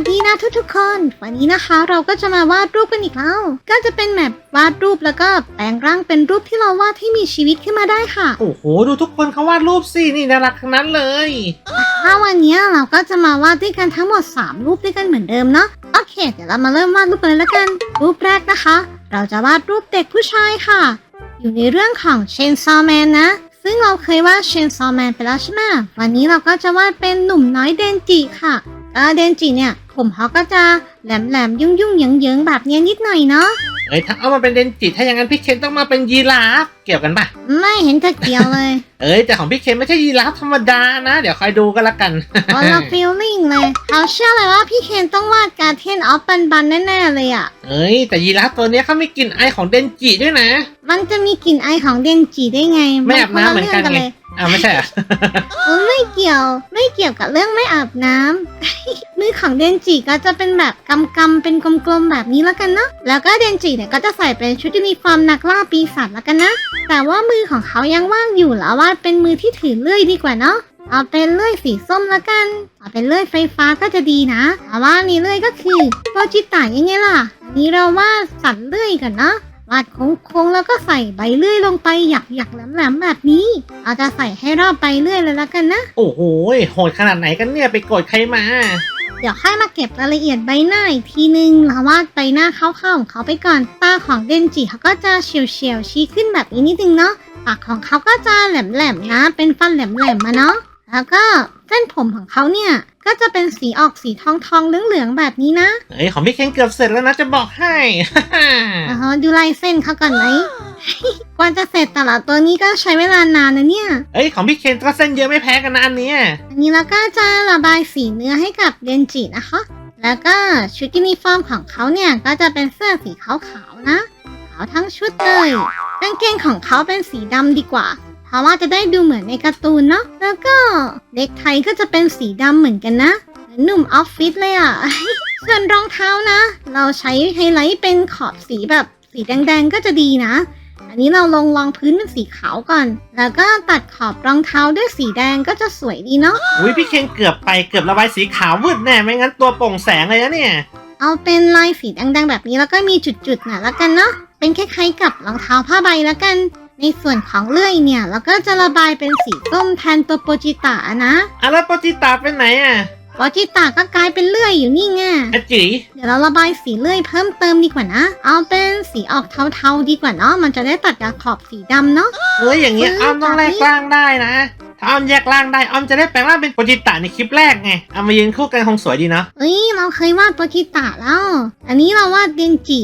สดีนะทุกๆคน วันนี้นะคะเราก็จะมาวาดรูปกันอีกแล้ว ก็จะเป็นแบบวาดรูปแล้วก็แปลงร่างเป็นรูปที่เราวาดให้มีชีวิตขึ้นมาได้ค่ะโอ้โห ดูทุกคนเขาวาดรูปสินี่น่ารักทั้งนั้นเลย ถ้าวันนี้เราก็จะมาวาดด้วยกันทั้งหมด 3 รูปด้วยกันเหมือนเดิมเนาะโอเค เดี๋ยวเรามาเริ่มวาดรูปกันเลยละกัน รูปแรกนะคะ เราจะวาดรูปเด็กผู้ชายค่ะ อยู่ในเรื่องของเชนซอแมนนะซึ่งเราเคยวาดเชนซอแมนไปแล้วใช่ไหมวันนี้เราก็จะวาดเป็นหนุ่มน้อยเดนจิค่ะ เออเดนจิเนี่ย ผมเขาก็จะแหลมแหลมๆยุ่งยุ่งๆเหยิงเยิงๆแบบเนี้ยนิดหน่อยเนาะเอ้ยถ้าเอามาเป็นเดนจิถ้าอย่างนั้นพี่เคนต้องมาเป็นยีราฟเกี่ยวกันปะไม่เห็นจะเกี่ยวเลยเอ้ยแต่ของพี่เคนไม่ใช่ยีราฟธรรมดานะ เดี๋ยวคอยดูกันละกัน คนละฟีลลิ่งเลยเขาเชื่อเลยว่าพี่เคนต้องวาดการเทนออฟบันบันแน่ๆเลยอะ เอ้ยแต่ยีราฟตัวเนี้ยเขามีกลิ่นไอของเดนจิด้วยนะ มันจะมีกลิ่นไอของเดนจิได้ไงไม่อาบน้ำเหมือนกันคละไงรื่งเลย อ่าไม่ใช่เหรอเออไม่เกี่ยว ไม่เกี่ยวกับเรื่องไม่อาบน้ำ มือของเดนจิก็จะเป็นแบบกำกำๆเป็นกลมๆแบบนี้แล้วกันเนาะแล้วก็เดนจิเนี่ยก็จะใส่เป็นชุดยูนิฟอร์มนักล่าปีศาจแล้วกันนะ แต่ว่ามือของเขายังว่างอยู่แล้ววาเป็นมือที่ถือเลื่อยดีกว่าเนาะเอาเป็นเลื่อยสีส้มแล้วกัน เอาเป็นเลื่อยไฟฟ้าก็จะดีนะแต่ว่านี่เลื่อยก็คือโปรจิตายังไงล่ะอันนี้เราว่าสัตว์เลื่อยกันนะ วาดโค้งๆแล้วก็ใส่ใบเลื่อยลงไปหยักหยักๆแหลมๆแบบนี้เอาจะใส่ให้รอบใบเลื่อยเลยแล้วกันนะ โอ้โหโหดขนาดไหนกันเนี่ยไปโกรธใครมา เดี๋ยวค่อยมาเก็บรายละเอียดใบหน้าอีกทีนึงเราวาดใบหน้าคร่าวๆของเขาไปก่อน ตาของเดนจิเขาก็จะเฉียวๆชี้ขึ้นแบบนี้นิดนึงเนาะ ปากของเขาก็จะแหลมๆนะ เป็นฟันแหลมๆมาเนาะ แล้วก็ เส้นผมของเขาเนี่ย ก็จะเป็นสีออกสีทองทองๆเหลืองๆแบบนี้นะ เอ้ยของพี่เคนเกือบเสร็จแล้วนะจะบอกให้ อ๋อดูลายเส้นเขาก่อนไหม กว่าจะเสร็จแต่ละตัวนี้ก็ใช้เวลานานนะเนี่ย เอ้ยของพี่เคนก็เส้นเยอะไม่แพ้กันนะอันเนี้ยอันนี้เราก็จะระบายสีเนื้อให้กับเดนจินะคะ แล้วก็ชุดยูนิฟอร์มของเขาเนี่ยก็จะเป็นเสื้อสีขาวๆนะ ขาวทั้งชุดเลยกางเกงของเขาเป็นสีดำดีกว่า เพราะว่าจะได้ดูเหมือนในการ์ตูนเนาะ แล้วก็เด็กไทยก็จะเป็นสีดำเหมือนกันนะเหมือนหนุ่มออฟฟิศเลยอะ่ะ ส่วนรองเท้านะ เราใช้ไฮไลท์เป็นขอบสีแบบสีแดงๆก็จะดีนะ อันนี้เราลงรองพื้นเป็นสีขาวก่อน แล้วก็ตัดขอบรองเท้าด้วยสีแดงก็จะสวยดีเนาะ อุ้ยพี่เคนเกือบไปเกือบระบายสีขาววืดแน่ไม่งั้นตัวโปร่งแสงเลยนะเนี่ย เอาเป็นลายสีแดงๆแบบนี้แล้วก็มีจุดๆนะแล้วกันเนาะ เป็นคล้ายๆกับรองเท้าผ้าใบแล้วกัน ในส่วนของเลื่อยเนี่ย เราก็จะระบายเป็นสีส้มแทนตัวโปรจิตะนะอะแล้วโปรจิตาเป็นไหนอะโปรจิตะก็กลายเป็นเลื่อยอยู่นี่ไง อาจิเดี๋ยวเราระบายสีเลื่อยเพิ่มเติมดีกว่านะ เอาเป็นสีออกเทาๆดีกว่าเนาะ มันจะได้ตัดกับขอบสีดำเนาะ เฮ้ยอย่างเงี้ยเอออ้อมต้องแลกแบบนี้ร่างได้นะ ถ้าอ้อมแยกร่างได้อ้อมจะได้แปลงร่างเป็นโปรจิตะในคลิปแรกไงเอามายืนคู่กันคงสวยดีเนาะเอ้ยเราเคยวาดโปรจิตะแล้ว อันนี้เราวาดเดนจิ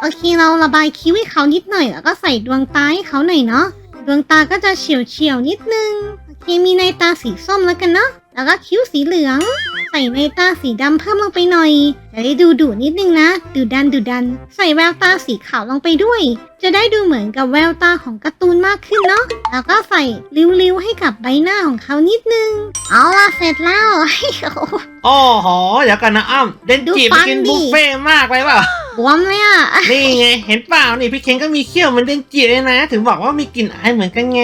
โอเคเราระบายคิ้วให้เขานิดหน่อยแล้วก็ใส่ดวงตาให้เขาหน่อยเนาะดวงตาก็จะเฉียวเฉียวนิดนึงโอเคมีในตาสีส้มแล้วกันเนาะแล้วก็คิ้วสีเหลือง ใส่ในตาสีดำเพิ่มลงไปหน่อยจะได้ดูดุนิดนึงนะ ดูดันดูดัน ใส่แววตาสีขาวลงไปด้วย จะได้ดูเหมือนกับแววตาของการ์ตูนมากขึ้นเนาะ แล้วก็ใส่ริ้วๆให้กับใบหน้าของเขานิดนึง เอาล่ะเสร็จแล้วโอ้โหเดี๋ยวกันนะอ้อมเดนจิดูไปฟันกินดิบุฟเฟ่ต์มากเลยเปล่าบวมเลยอะ นี่ไง เห็นเปล่านี่พี่เคนก็มีเขี้ยวเหมือนเดนจิเลยนะ ถึงบอกว่ามีกลิ่นอายเหมือนกันไง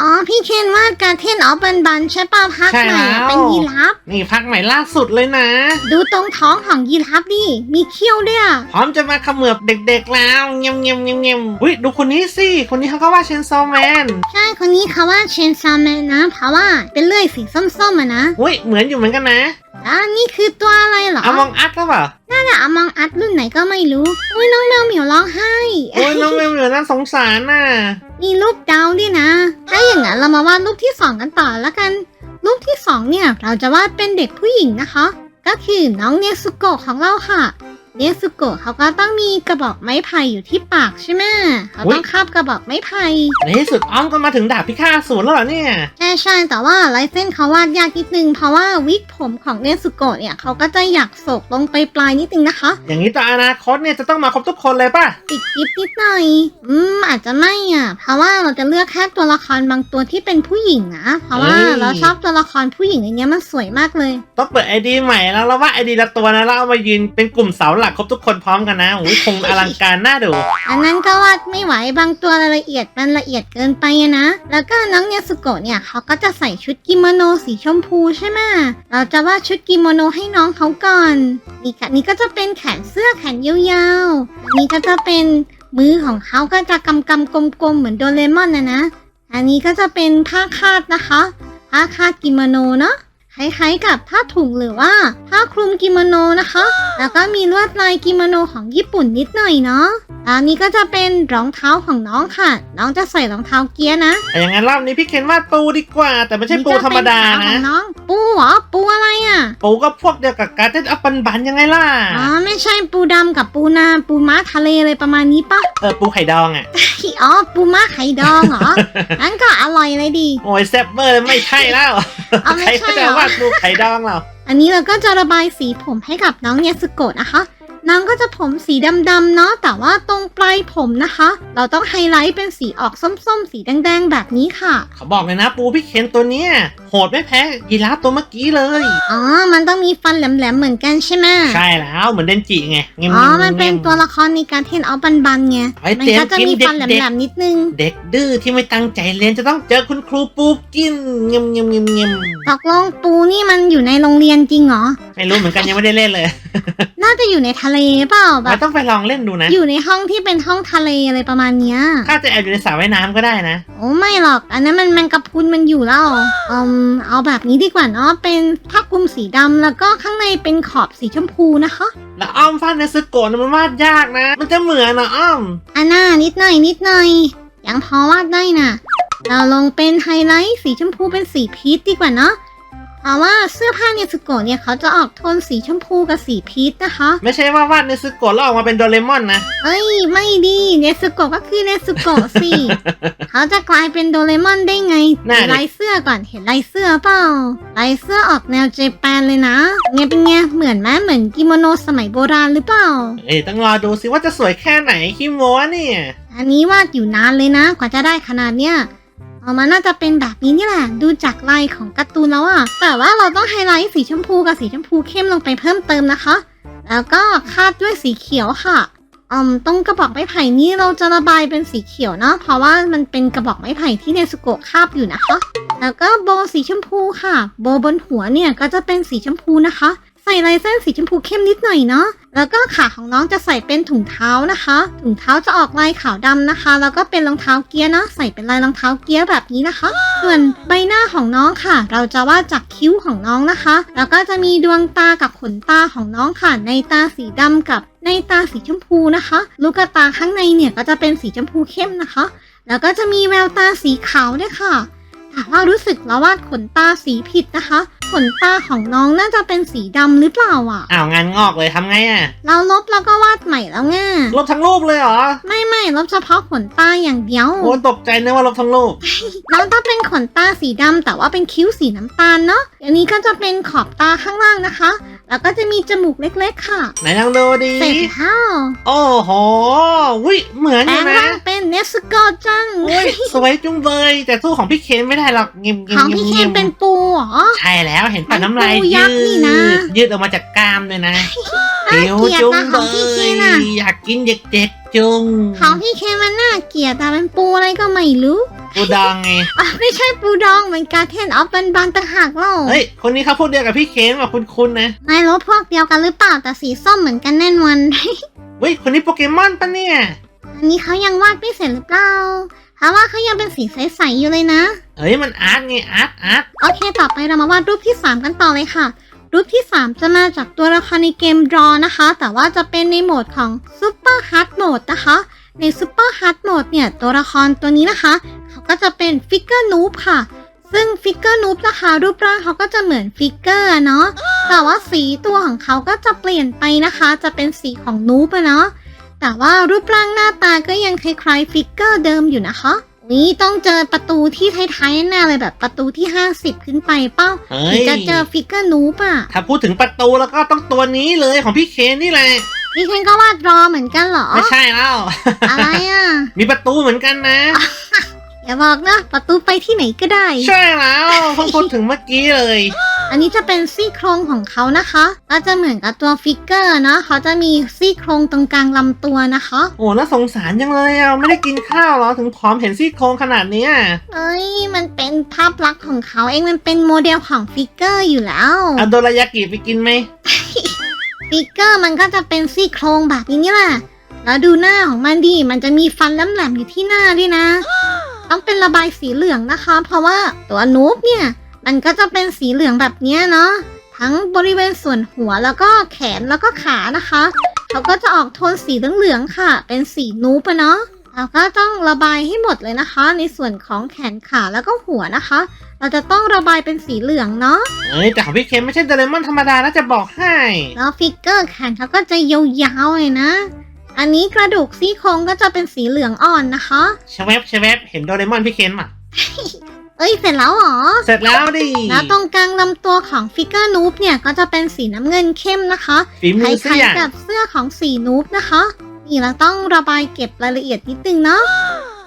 อ๋อ พี่เคนวาดการเทนออฟบันบันใช่ป่ะพักใช่ใหม่อะแล้วเป็นยีราฟ นี่พักใหม่ล่าสุดเลยนะ ดูตรงท้องของยีราฟดิ มีเขี้ยวด้วยอะพร้อมจะมาเขมือบเด็กๆแล้วเงียบเงียบเงียบเงียบอุ้ยดูคนนี้สิ คนนี้เขาก็ว่าเชนซอแมน ใช่คนนี้เขาว่าเชนซาแมนนะ เพราะว่าเป็นเลื่อยสีส้มๆอะนะอุ้ยเหมือนอยู่เหมือนกันนะอ่านี่คือตัวอะไรเหรออมองอัดหรือเปล่าน่าจะอมองอัดรุ่นไหนก็ไม่รู้ อุ้ยน้องแมวเหมียวร้องไห้โอ้ยน้องแมวเหมียวน่าสงสารน่ะมีรูปดาวด้วยนะ ถ้าอย่างนั้นเรามาวาดรูปที่สองกันต่อแล้วกัน รูปที่สองเนี่ยเราจะวาดเป็นเด็กผู้หญิงนะคะ ก็คือน้องเนสุโกะของเราค่ะ เนสุโกะเขาก็ต้องมีกระบอกไม้ไผ่อยู่ที่ปากใช่ไหมเขาต้องคาบกระบอกไม้ไผ่ในที่สุดอ้อมก็มาถึงดาบพิฆาตศูนย์แล้วเหรอเนี่ย ใช่ใช่แต่ว่าลายเส้นเขาวาดยากนิดนึง เพราะว่าวิกผมของเนสุโกะเนี่ยเขาก็จะอยากโศกลงไปปลายนิดนึงนะคะ อย่างนี้ต่ออนาคตเนี่ยจะต้องมาครบทุกคนเลยป่ะติดยิบนิดหน่อย อืมอาจจะไม่อะ เพราะว่าเราจะเลือกแค่ตัวละครบางตัวที่เป็นผู้หญิงนะ เพราะว่าเฮ้ยเราชอบตัวละครผู้หญิงอย่างเงี้ยมันสวยมากเลย ต้องเปิดไอดีใหม่แล้วแล้วว่าไอดีละตัวนะแล้วเอามายืนเป็นกลุ่มเสาหลักมัครครบทุกคนพร้อมกันนะโอ้ยคงอลังการน่าดู อันนั้นก็วาดไม่ไหวบางตัวรายละเอียดมันละเอียดเกินไปอะนะ แล้วก็น้องเนสุโกะเนี่ยเขาก็จะใส่ชุดกิโมโนสีชมพูใช่ไหมเราจะวาดชุดกิโมโนให้น้องเขาก่อนนี่ค่ะนี่ก็จะเป็นแขนเสื้อแขนยาวๆอันนี้ก็จะเป็นมือของเขาก็จะกำกำกลมๆเหมือนโดเรมอนนะนะ อันนี้ก็จะเป็นผ้าคาดนะคะผ้าคาดกิโมโนเนาะคล้ายๆกับผ้าถุงหรือว่าผ้าคลุมกิโมโนนะคะ แล้วก็มีลวดลายกิโมโนของญี่ปุ่นนิดหน่อยเนาะอันนี้ก็จะเป็นรองเท้าของน้องค่ะ น้องจะใส่รองเท้าเกียร์นะแต่อย่างนั้นรอบนี้พี่เคนวาดปูดีกว่า แต่ไม่ใช่ปูธรรมดานี่ก็เป็ขขนะองน้อง ปูเหรอปูอะไรอะ ปูก็พวกเดียวกับการเต้นอัปปันบันยังไงล่ะ อ๋อไม่ใช่ปูดำกับปูนาปูม้าทะเลเลยประมาณนี้ปะเออปูไข่ดองอะอ๋อปูม้าไข่ดองเหรองั้นก็อร่อยเลยดีโอ้ยแซ่บเบอร์เลยไม่ใช่แล้วเอาไม่ใครใช่เขาเหรจะอวาดปูไข่ดองเรา อันนี้เราก็จะระบายสีผมให้กับน้องเนสโกะนะคะน้องก็จะผมสีดำๆเนาะแต่ว่าตรงปลายผมนะคะ เราต้องไฮไลท์เป็นสีออกส้มๆ สีแดงๆ แบบนี้ค่ะ เขาบอกเลยนะปูพี่เคนตัวเนี้ยโหดไม่แพ้ยีราฟตัวเมื่อกี้เลย อ๋อ มันต้องมีฟันแหลมๆเหมือนกันใช่ไหมใช่แล้วเหมือนเดนจิไงเงี้ยอ๋อ มันเป็นตัวละครในการเทนเอาบันๆไงไว้มันเตรียมก็จะกินมีเด็ฟันแหกลมๆนิดนึงๆเด็กดื้อที่ไม่ตั้งใจเรียนจะต้องเจอคุณครูปูกินเงียมเงียมเงียมเงียมตกลงปูนี่มันอยู่ในโรงเรียนจริงเหรอ ไม่รู้เหมือนกันยังไม่ได้เล่นเลย น่าจะอยู่ในทะเลเปล่าแบเราบต้องไปลองเล่นดูนะ อยู่ในห้องที่เป็นห้องทะเลอะไรประมาณเนี้ยถ้าจะแอบอยู่ในสระว่ายน้ำก็ได้นะ โอ้ไม่หรอก อันนั้นมันแมงกะพรุนมันอยู่แล้วอืมเอาแบบนี้ดีกว่าเนาะเป็นผ้าคลุมสีดำแล้วก็ข้างในเป็นขอบสีชมพูนะคะ แล้วอ้อมฟาดในสโกะนะมันวาดยากนะ มันจะเหมือนนะอ้อม อันน่านิดหน่อยนิดหน่อยยังพอวาดได้น่ะเราลงเป็นไฮไลท์สีชมพูเป็นสีพีชดีกว่าเนาะ เพราะว่าเสื้อผ้าเนสโกะเนี่ยเขาจะออกโทนสีชมพูกับสีพีชนะคะ ไม่ใช่ว่าวาดในสโกะแล้วออกมาเป็นโดเรมอนนะ เอ้ย ไม่ดีเนสโกะก็คือเนสโกะสิ เขาจะกลายเป็นโดเรมอนได้ไงน่าดิ ลายเสื้อก่อนเห็นลายเสื้อเปล่าลายเสื้อออกแนวเจแปนเลยนะไงเป็นไงเหมือนไหมเหมือนกิโมโนสมัยโบราณหรือเปล่า เอ้ยต้องรอดูสิว่าจะสวยแค่ไหนคิโมะเนี่ย อันนี้วาดอยู่นานเลยนะ กว่าจะได้ขนาดเนี้ย เอมาน่าจะเป็นแบบนี้นี่แหละ ดูจากลายของการ์ตูนแล้วอะแต่ว่าเราต้องไฮไลท์สีชมพูกับสีชมพูเข้มลงไปเพิ่มเติมนะคะ แล้วก็คาดด้วยสีเขียวค่ะอืมตรงกระบอกไม้ไผ่นี้เราจะระบายเป็นสีเขียวเนาะเพราะว่ามันเป็นกระบอกไม้ไผ่ที่เนสโกะคาบอยู่นะคะ แล้วก็โบสีชมพูค่ะ โบบนหัวเนี่ยก็จะเป็นสีชมพูนะคะ ใส่ลายเส้นสีชมพูเข้มนิดหน่อยเนาะแล้วก็ขาของน้องจะใส่เป็นถุงเท้านะคะ ถุงเท้าจะออกลายขาวดำนะคะ แล้วก็เป็นรองเท้าเกียร์นะ ใส่เป็นลายรองเท้าเกียร์แบบนี้นะคะ ส่วนใบหน้าของน้องค่ะ เราจะวาดจากคิ้วของน้องนะคะ แล้วก็จะมีดวงตากับขนตาของน้องค่ะ ในตาสีดำกับในตาสีชมพูนะคะ ลูกตาข้างในเนี่ยก็จะเป็นสีชมพูเข้มนะคะ แล้วก็จะมีแววตาสีขาวด้วยค่ะ แต่ว่ารู้สึกแล้ววาดขนตาสีผิดนะคะ ขนตาของน้องน่าจะเป็นสีดำหรือเปล่าอะ อ้าวงานงอกเลยทำไงอะ เราลบแล้วก็วาดใหม่แล้วไงลบทั้งรูปเลยเหรอ ไม่ไม่ลบเฉพาะขนตาอย่างเดียว โอ้ตกใจนึกว่าลบทั้งรูปน้องต้องเป็นขนตาสีดำแต่ว่าเป็นคิ้วสีน้ำตาลเนาะอันนี้ก็จะเป็นขอบตาข้างล่างนะคะ แล้วก็จะมีจมูกเล็กๆค่ะไหนลองดูดีเสร็จแล้วโอ้โหวิเหมือนแปอลยู่งนะ ร่างเป็น เนสโกจังโอ้ยสวยจุงเบย แต่สู้ของพี่เคนไม่ได้หรอกเงียบเงียขบองพี่เคนงียบเป็นปูเหรอ ใช่แล้วเห็นปะมันน้ำลายปูยัยืกษ์นี่ดนะยืดออกมาจากกล้ามเลยนะน่าหิวเกลียดจุงนะเบของพี่เคนยอะอยากกินเด็กๆจุงของพี่เคนมันน่าเกลียดแต่เป็นปูอะไรก็ไม่รู้ปูดองไงอ๋อไม่ใช่ปูดองเหมือนการเทนออฟบันบันต่างหากเล่าเฮ้ยคนนี้เขาพูดเดียวกับพี่เคนว่าคุ้นๆนะนายลบพวกเดียวกันหรือเปล่าแต่สีส้มเหมือนกันแน่นอนเฮ้ยคนนี้โปเกมอนปะเนี่ย อันนี้เขายังวาดไม่เสร็จหรือเปล่า เพราะว่าเขายังเป็นสีใสๆอยู่เลยนะ เฮ้ยมันอาร์ตไงอาร์ตอาร์ตโอเค ต่อไปเรามาวาดรูปที่ 3 กันต่อเลยค่ะ รูปที่ 3 จะมาจากตัวละครในเกม Draw นะคะ แต่ว่าจะเป็นในโหมดของ Super Hard Mode นะคะ ใน Super Hard Mode เนี่ย ตัวละครตัวนี้นะคะ เขาก็จะเป็นฟิกเกอร์นูบค่ะ ซึ่งฟิกเกอร์นูบนะคะรูปร่างเขาก็จะเหมือนฟิกเกอร์อะเนาะ แต่ว่าสีตัวของเขาก็จะเปลี่ยนไปนะคะ จะเป็นสีของนูบอะเนาะ แต่ว่ารูปร่างหน้าตาก็ยังคล้ายๆฟิกเกอร์เดิมอยู่นะคะนี่ต้องเจอประตูที่ท้ายๆแน่เลยแบบประตูที่ 50 ขึ้นไปเป้าเฮ้ถึยงจะเจอฟิกเกอร์นูปอะถ้าพูดถึงประตูแล้วก็ต้องตัวนี้เลยของพี่เคนนี่แหละพี่เคนก็วาดรอเหมือนกันเหรอ ไม่ใช่แล้ว อะไรอะ มีประตูเหมือนกันนะ อย่าบอกนะประตูไปที่ไหนก็ได้ ใช่แล้วเพิ่งพูดถึงเมื่อกี้เลย อันนี้จะเป็นซี่โครงของเขานะคะก็จะเหมือนกับตัวฟิกเกอร์นะเขาจะมีซี่โครงตรงกลางลำตัวนะคะ โอ้น่าสงสารจังเลยอะไม่ได้กินข้าวเหรอถึงผอมเห็นซี่โครงขนาดเนี้ยเอ้ยมันเป็นภาพลักษณ์ของเขาเองมันเป็นโมเดลของฟิกเกอร์อยู่แล้วเอาโดรายากิไปกินไหมฟิกเกอร์มันก็จะเป็นซี่โครงแบบนี้นี่แหละแล้วดูหน้าของมันดิมันจะมีฟันแหลมๆอยู่ที่หน้าด้วยนะ ต้องเป็นระบายสีเหลืองนะคะ เพราะว่าตัวนูบเนี่ย มันก็จะเป็นสีเหลืองแบบเนี้ยเนาะทั้งบริเวณส่วนหัวแล้วก็แขนแล้วก็ขานะคะเขาก็จะออกโทนสีเหลืองๆค่ะ เป็นสีนูบอะเนาะเราก็ต้องระบายให้หมดเลยนะคะ ในส่วนของแขนขาแล้วก็หัวนะคะ เราจะต้องระบายเป็นสีเหลืองเนาะเอ้ยแต่ของพี่เคนไม่ใช่โดเรมอนธรรมดานะจะบอกให้แล้วฟิกเกอร์แขนเขาก็จะยาวๆเลยนะ อันนี้กระดูกซี่โครงก็จะเป็นสีเหลืองอ่อนนะคะชเวฟชเวฟเห็นโดเรมอนพี่เคนมั้ยเอ้ยเสร็จแล้วเหรอ เสร็จแล้วดิแล้วตรงกลางลำตัวของฟิกเกอร์นูบเนี่ยก็จะเป็นสีน้ำเงินเข้มนะคะฝีคมือเสีล้ายยๆกับเสื้อของสีนูบนะคะ นี่เราต้องระบายเก็บรายละเอียดนิดนึงเนาะ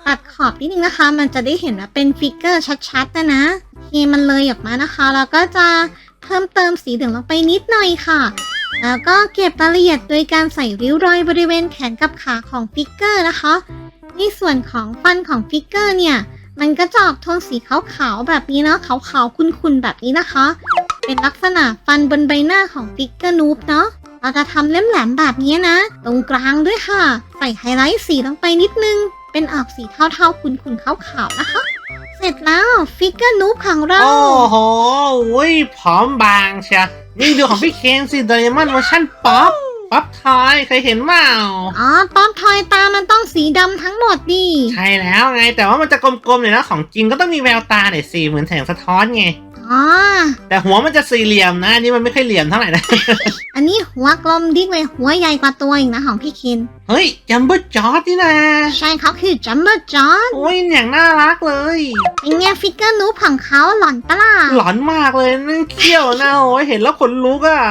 ตัดขอบนิดนึงนะคะ มันจะได้เห็นว่าเป็นฟิกเกอร์ชัดๆนะนะโอเคมันเลยออกมานะคะ แล้วก็จะเพิ่มเติมสีเหลืองลงไปนิดหน่อยค่ะ แล้วก็เก็บรายละเอียดโดยการใส่ริ้วรอยบริเวณแขนกับขาของฟิกเกอร์นะคะ ในส่วนของฟันของฟิกเกอร์เนี่ย มันก็จะออกโทนสีขาวๆแบบนี้เนาะขาวๆขุ่นๆแบบนี้นะคะ เป็นลักษณะฟันบนใบหน้าของฟิกเกอร์นูบเนาะเราจะทำเล่มแหลมแบบนี้นะ ตรงกลางด้วยค่ะ ใส่ไฮไลท์สีลงไปนิดนึง เป็นออกสีเทาๆขุ่นๆขาวๆนะคะ เสร็จแล้วฟิกเกอร์นูบของเรา โอ้โหอุ้ยผอมบางเชียนี่ดูของพี่เคนสิโดเรมอนเวอร์ชันป๊อปป๊อปทอยเคยเห็นเปล่าอ๋อป๊อปทอยตามันต้องสีดำทั้งหมดดิ ใช่แล้วไงแต่ว่ามันจะกลมๆหน่อยนะของจริงก็ต้องมีแววตาหน่อยสิเหมือนแสงสะท้อนไง อ๋อ แต่หัวมันจะสี่เหลี่ยมนะอันนี่มันไม่ค่อยเหลี่ยมเท่าไหร่นะ อันนี้หัวกลมดิกเลยหัวใหญ่กว่าตัวอีกนะของพี่เคนเฮ้ยจัมโบ้จอร์ดนี่นะใช่เขาคือจัมเบอร์จอร์โอ้ยอย่างน่ารักเลยเป็นไงฟิกเกอร์นูบของเขาหล่อนปะล่ะหลอนมากเลยนั่นเขี้ยวนะโอ้ยเห็นแล้วขนลุกอะ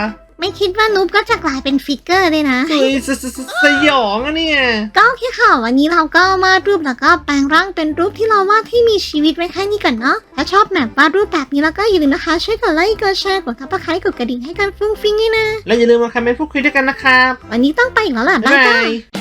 ไม่คิดว่านูบก็จะกลายเป็นฟิกเกอร์เลยนะ เฮ้ยสสสสยองอะเนี่ย ก็โอเคค่ะวันนี้เราก็มารูปแล้วก็แปลงร่างเป็นรูปที่เราวาดที่มีชีวิตไว้แค่นี้ก่อนเนาะถ้าชอบแบบวาดรูปแบบนี้แล้วก็อย่าลืมนะคะช่วยกดไลค์กดแชร์กดซับสไครต์กดกระดิ่งให้กันฟุ้งฟิ้งด้วยนะ แล้วอย่าลืมมาคอมเมนต์พูดคุยด้วยกันนะครับ วันนี้ต้องไปอีกแล้วล่ะบ๊าบ๊ายยบาบาย ย